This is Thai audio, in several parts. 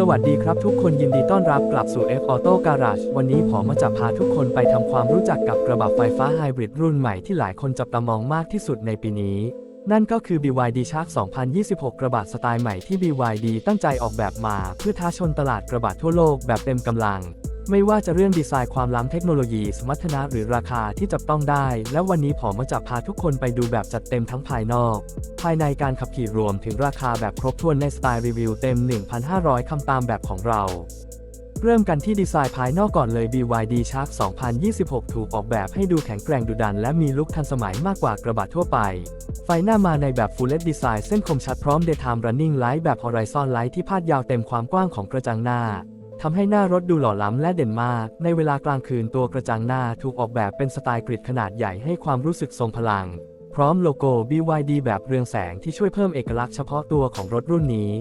สวัสดีครับทุกคนยินดีต้อนรับกลับสู่ F Auto Garage วันนี้ผมมาจะพาทุกคนไปทำความรู้จักกับกระบะไฟฟ้าไฮบริดรุ่นใหม่ที่หลายคนจับตามองมากที่สุดในปีนี้ นั่นก็คือ BYD Shark 2026 กระบะสไตล์ใหม่ที่ BYD ตั้งใจออกแบบมา เพื่อท้าชนตลาดกระบะทั่วโลกแบบเต็มกำลัง ไม่ว่าจะเรื่องดีไซน์ความล้ำเทคโนโลยี สมรรถนะหรือราคาที่จับต้องได้ และวันนี้ผมมาจะพาทุกคนไปดูแบบจัดเต็มทั้งภายนอก ภายในการขับขี่รวมถึงราคาแบบครบถ้วนในสไตล์รีวิวเต็ม 1,500 คำตามแบบของเรา เริ่มกันที่ดีไซน์ภายนอกก่อนเลย BYD Shark 2026 ถูกออกแบบให้ดูแข็งแกร่งดุดัน และมีลุคทันสมัยมากกว่ากระบะทั่วไป ไฟหน้ามาในแบบ Full LED Design เส้นคมชัดพร้อม Daytime Running Light แบบ Horizon Light ที่พาดยาวเต็มความกว้างของกระจังหน้า ทำให้หน้ารถดูหล่อล้ำและเด่นมาก ในเวลากลางคืนตัวกระจังหน้าถูกออกแบบเป็นสไตล์กริดขนาดใหญ่ให้ความรู้สึกทรงพลัง พร้อมโลโก้ BYD แบบเรืองแสงที่ช่วยเพิ่มเอกลักษณ์เฉพาะตัวของรถรุ่นนี้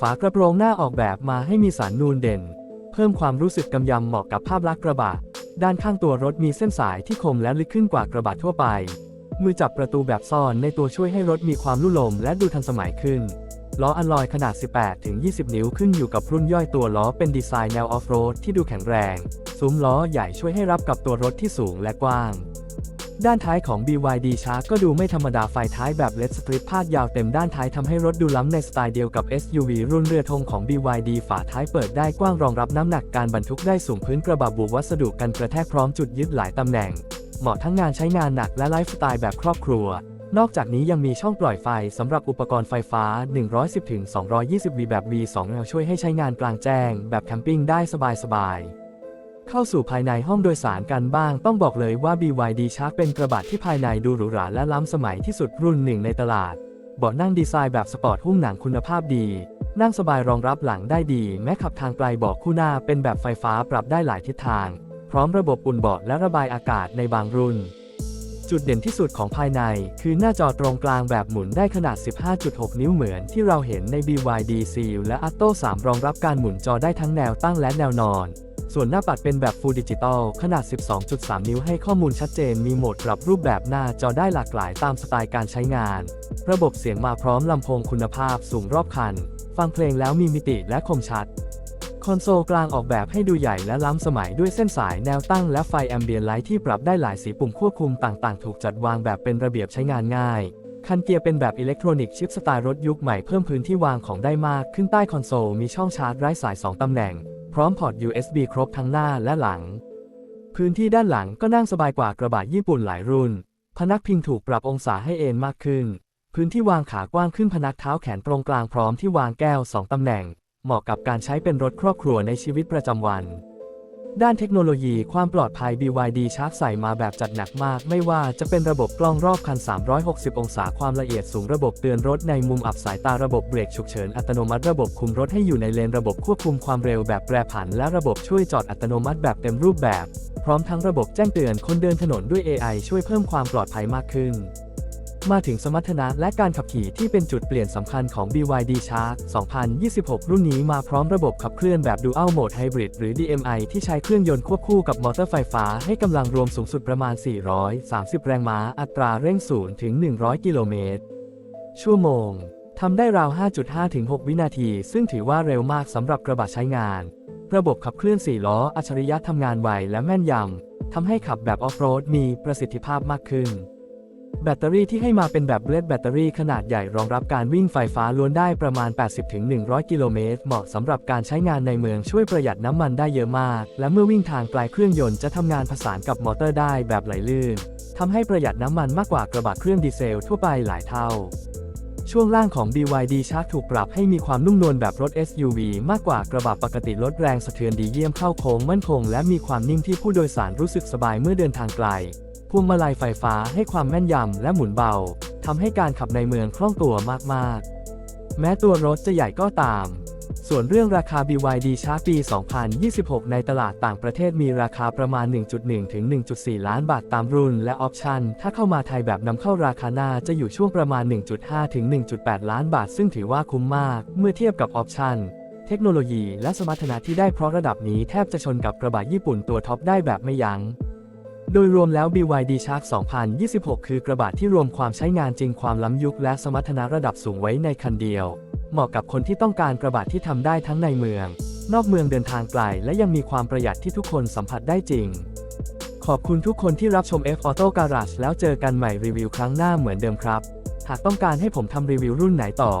ฝากระโปรงหน้าออกแบบมาให้มีสารนูนเด่น เพิ่มความรู้สึกกำยำเหมาะกับภาพลักษณ์กระบะ ด้านข้างตัวรถมีเส้นสายที่คมและลึกขึ้นกว่ากระบะทั่วไป มือจับประตูแบบซ่อนในตัวช่วยให้รถมีความลุ่ลมและดูทันสมัยขึ้น ล้ออัลลอยขนาด 18-20 นิ้วขึ้นอยู่กับรุ่นย่อยตัวล้อเป็นดีไซน์แนวออฟโรดที่ดูแข็งแรง ซุ้มล้อใหญ่ช่วยให้รับกับตัวรถที่สูงและกว้าง ด้านท้ายของ BYD Shark ก็ดูไม่ธรรมดาไฟท้ายแบบ LED strip พาดยาวเต็มด้านท้ายทำให้รถดูล้ำในสไตล์เดียวกับ SUV รุ่นเรือธงของ BYD ฝาท้ายเปิดได้กว้างรองรับน้ำหนักการบรรทุกได้สูงพื้นกระบะบุวัสดุกันกระแทกพร้อมจุดยึดหลายตำแหน่ง เหมาะทั้งงานใช้งานหนักและไลฟ์สไตล์แบบครอบครัว นอกจากนี้ยังมีช่องปล่อยไฟสำหรับอุปกรณ์ไฟฟ้า 110-220 V แบบ V2L ช่วยให้ใช้งานกลางแจ้ง แบบแคมปิ้งได้สบายๆเข้าสู่ภายในห้องโดยสารกันบ้าง ต้องบอกเลยว่า BYD Shark เป็นกระบะที่ภายในดูหรูหราและล้ำสมัยที่สุดรุ่นหนึ่งในตลาด เบาะนั่งดีไซน์แบบสปอร์ตหุ้มหนังคุณภาพดี นั่งสบายรองรับหลังได้ดี แม้ขับทางไกลเบาะคู่หน้าเป็นแบบไฟฟ้าปรับได้หลายทิศทาง พร้อมระบบอุ่นเบาะและระบายอากาศในบางรุ่น จุดเด่นที่สุดของภายใน คือหน้าจอตรงกลางแบบหมุนได้ขนาด 15.6 นิ้วเหมือนที่เราเห็นใน BYD Seal และ Atto 3 รองรับการหมุนจอได้ทั้งแนวตั้งและแนวนอน ส่วนหน้าปัดเป็นแบบ Full Digital ขนาด 12.3 นิ้วให้ข้อมูลชัดเจนมีโหมดปรับรูปแบบหน้าจอได้หลากหลายตามสไตล์การใช้งาน ระบบเสียงมาพร้อมลำโพงคุณภาพสูงรอบคัน ฟังเพลงแล้วมีมิติและคมชัด คอนโซลกลางออกแบบให้ดูใหญ่และล้ำสมัยด้วยเส้นสายแนวตั้งและไฟแอมเบียนไลท์ที่ปรับได้หลายสีปุ่มควบคุมต่างๆ ถูกจัดวางแบบเป็นระเบียบใช้งานง่าย คันเกียร์เป็นแบบอิเล็กทรอนิกส์ชิปสไตล์รถยุคใหม่เพิ่มพื้นที่วางของได้มากขึ้นใต้คอนโซลมีช่องชาร์จไร้สาย 2 ตำแหน่ง พร้อมพอร์ต USB ครบทั้งหน้าและหลัง พื้นที่ด้านหลังก็นั่งสบายกว่ากระบะญี่ปุ่นหลายรุ่น พนักพิงถูกปรับองศาให้เอนมากขึ้น พื้นที่วางขากว้างขึ้นพนักเท้าแขนตรงกลางพร้อมที่วางแก้ว 2 ตำแหน่ง เหมาะกับการใช้เป็นรถครอบครัวในชีวิตประจำวัน ด้านเทคโนโลยีความปลอดภัย BYD Shark ใส่มาแบบจัดหนักมาก ไม่ว่าจะเป็นระบบกล้องรอบคัน 360 องศาความละเอียดสูงระบบเตือนรถในมุมอับสายตาระบบเบรกฉุกเฉินอัตโนมัติระบบคุมรถให้อยู่ในเลนระบบควบคุมความเร็วแบบแปรผัน และระบบช่วยจอดอัตโนมัติแบบเต็มรูปแบบ พร้อมทั้งระบบแจ้งเตือนคนเดินถนนด้วย AI ช่วยเพิ่มความปลอดภัยมากขึ้น มาถึงสมรรถนะและการขับขี่ที่เป็นจุดเปลี่ยนสำคัญของ BYD Shark 2026 รุ่นนี้มาพร้อมระบบขับเคลื่อนแบบ Dual Mode Hybrid หรือ DMI ที่ใช้เครื่องยนต์ควบคู่กับมอเตอร์ไฟฟ้าให้กำลังรวมสูงสุดประมาณ 430 แรงม้า อัตราเร่ง0ถึง 100 กิโลเมตร ชั่วโมง ทำได้ราว 5.5 ถึง 6 วินาที ซึ่งถือว่าเร็วมากสำหรับกระบะใช้งาน ระบบขับเคลื่อน 4 ล้อ อัจฉริยะทำงานไวและแม่นยำทำให้ขับแบบออฟโรดมีประสิทธิภาพมากขึ้น แบตเตอรี่ที่ให้มาเป็นแบบเลดแบตเตอรี่ขนาดใหญ่รองรับการวิ่งไฟฟ้าล้วนได้ประมาณ 80-100 กิโลเมตร เหมาะสำหรับการใช้งานในเมืองช่วยประหยัดน้ำมันได้เยอะมาก และเมื่อวิ่งทางไกลเครื่องยนต์จะทำงานผสานกับมอเตอร์ได้แบบไหลลื่นทำให้ประหยัดน้ำมันมากกว่ากระบะเครื่องดีเซลทั่วไปหลายเท่า ช่วงล่างของ BYD Shark ถูกปรับให้มีความนุ่มนวลแบบรถ SUV มากกว่ากระบะปกติลดแรงสะเทือนดีเยี่ยมเข้าโค้งมั่นคง และมีความนิ่มที่ผู้โดยสารรู้สึกสบายเมื่อเดินทางไกล พวงมาลัยไฟฟ้าให้ความแม่นยำและหมุนเบาทำให้การขับในเมืองคล่องตัวมากๆ แม้ตัวรถจะใหญ่ก็ตาม ส่วนเรื่องราคา BYD Shark ปี 2026 ในตลาดต่างประเทศมีราคาประมาณ 1.1 ถึง 1.4 ล้านบาทตามรุ่นและออปชัน ถ้าเข้ามาไทยแบบนำเข้าราคาหน้าจะอยู่ช่วงประมาณ 1.5 ถึง 1.8 ล้านบาท ซึ่งถือว่าคุ้มมาก เมื่อเทียบกับออปชันเทคโนโลยีและสมรรถนะที่ได้เพราะระดับนี้แทบจะชนกับกระบะญี่ปุ่นตัวท็อปได้แบบไม่ยัง้ง โดยรวมแล้ว BYD Shark 2026 คือกระบะที่รวมความใช้งานจริงความล้ำยุคและสมรรถนะระดับสูงไว้ในคันเดียว เหมาะกับคนที่ต้องการกระบะที่ทำได้ทั้งในเมือง นอกเมืองเดินทางไกล และยังมีความประหยัดที่ทุกคนสัมผัสได้จริง ขอบคุณทุกคนที่รับชม F Auto Garage แล้วเจอกันใหม่รีวิวครั้งหน้าเหมือนเดิมครับ หากต้องการให้ผมทำรีวิวรุ่นไหนต่อ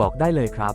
บอกได้เลยครับ